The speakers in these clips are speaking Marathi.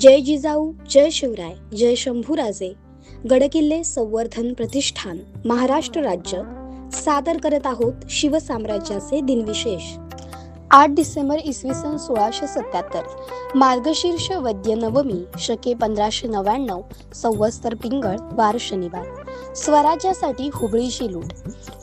जय जिजाऊ जय शिवराय जय शंभूराजे. गडकिल्ले संवर्धन प्रतिष्ठान महाराष्ट्र राज्य. सादर करत आहोत शिवसाम्राज्याचे दिनविशेष. आठ डिसेंबर इसवी सन सोळाशे सत्याहत्तर. मार्गशीर्ष वद्य नवमी शके पंधराशे नव्याण्णव संवत्सर पिंगळ वार शनिवार. स्वराज्यासाठी हुबळीची लूट.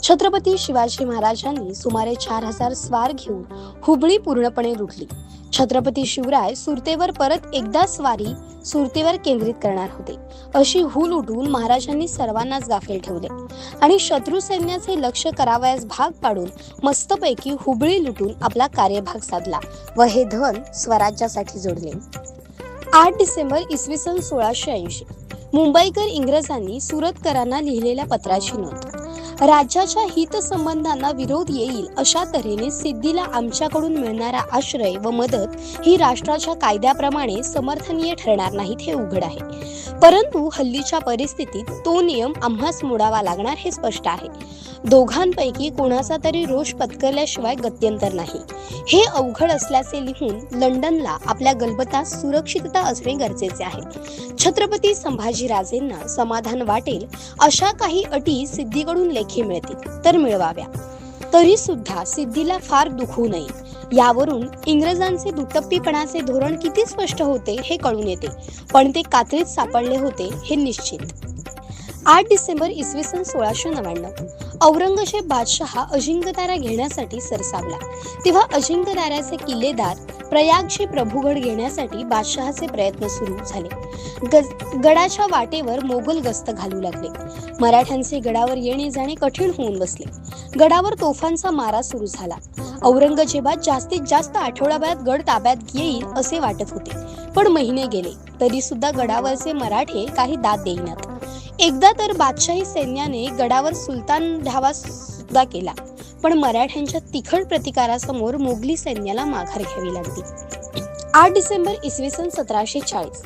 छत्रपती शिवाजी महाराजांनी सुमारे चार हजार स्वार घेऊन हुबळी पूर्णपणे लुटली. छत्रपती शिवराय सुरतेवर परत एकदा स्वारी सुरतेवर केंद्रित करणार होते. अशी हुल उठून महाराजांनी सर्वांनाच गाफील ठेवले. आणि शत्रू सैन्याचे लक्ष करावयास भाग पाडून मस्तपैकी हुबळी लुटून आपला कार्यभाग साधला व हे धन स्वराज्यासाठी जोडले. आठ डिसेंबर इसवी सन सोळाशे ऐंशी. मुंबईकर इंग्रजांनी सुरतकरांना लिहिलेल्या पत्राची नोंद. राज्याच्या हितसंबंधांना विरोध येईल अशा तऱ्हेने सिद्धीला आमच्याकडून मिळणारा आश्रय व मदत ही राष्ट्राच्या कायद्याप्रमाणे समर्थनीय ठरणार नाहीत हे उघड आहे. परंतु हल्लीच्या परिस्थितीत तो नियम आम्हास मोडावा लागणार हे स्पष्ट आहे. दोघांपैकी कोणाचा तरी रोष पत्करल्याशिवाय गत्यंतर नाही. हे अवघड असल्याचे लिहून लंडनला आपल्या गलबतात सुरक्षितता असणे गरजेचे आहे. छत्रपती संभाजीराजेंना समाधान वाटेल अशा काही अटी सिद्धीकडून लेख मिळतील तर मिळवाव्या. तरी सुद्धा सिद्धीला फार दुखू नये. यावरून इंग्रजांचे दुटप्पीपणाचे धोरण किती स्पष्ट होते हे कळून येते पण ते कात्रीत सापडले होते हे निश्चित. आठ डिसेंबर इसवी सन सोळाशे नव्याण्णव औरंगजेब बादशहा अजिंक्यतारा घेण्यासाठी सरसावला. तेव्हा अजिंक्यताऱ्याचे किल्लेदार प्रयागचे प्रभुगड घेण्यासाठी बादशहाचे प्रयत्न सुरू झाले. गडाच्या वाटेवर मोगल गस्त घालू लागले. मराठ्यांचे गडावर येणे जाणे कठीण होऊन बसले. गडावर तोफांचा मारा सुरू झाला. औरंगजेबात जास्तीत जास्त आठवडाभरात गड ताब्यात येईल असे वाटत होते. पण महिने गेले तरी सुद्धा गडावरचे मराठे काही दाद देईनात. एकदा तर बादशाही सैन्याने गडावर सुलतान धावा सुद्धा केला. पण मराठ्यांच्या तिखट प्रतिकारासमोर मोगली सैन्याला माघार घ्यावी लागली. आठ डिसेंबर इसवी सन सतराशे चाळीस.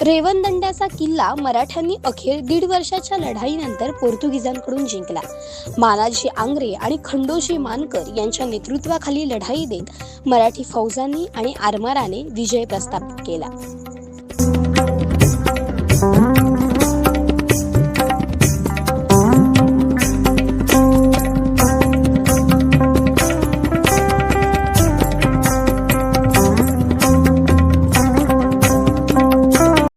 रेवणदंड्याचा किल्ला मराठ्यांनी अखेर दीड वर्षाच्या लढाईनंतर पोर्तुगीजांकडून जिंकला. मानाजी आंग्रे आणि खंडोजी मानकर यांच्या नेतृत्वाखाली लढाई देत मराठी फौजांनी आणि आरमाराने विजय प्रस्थापित केला.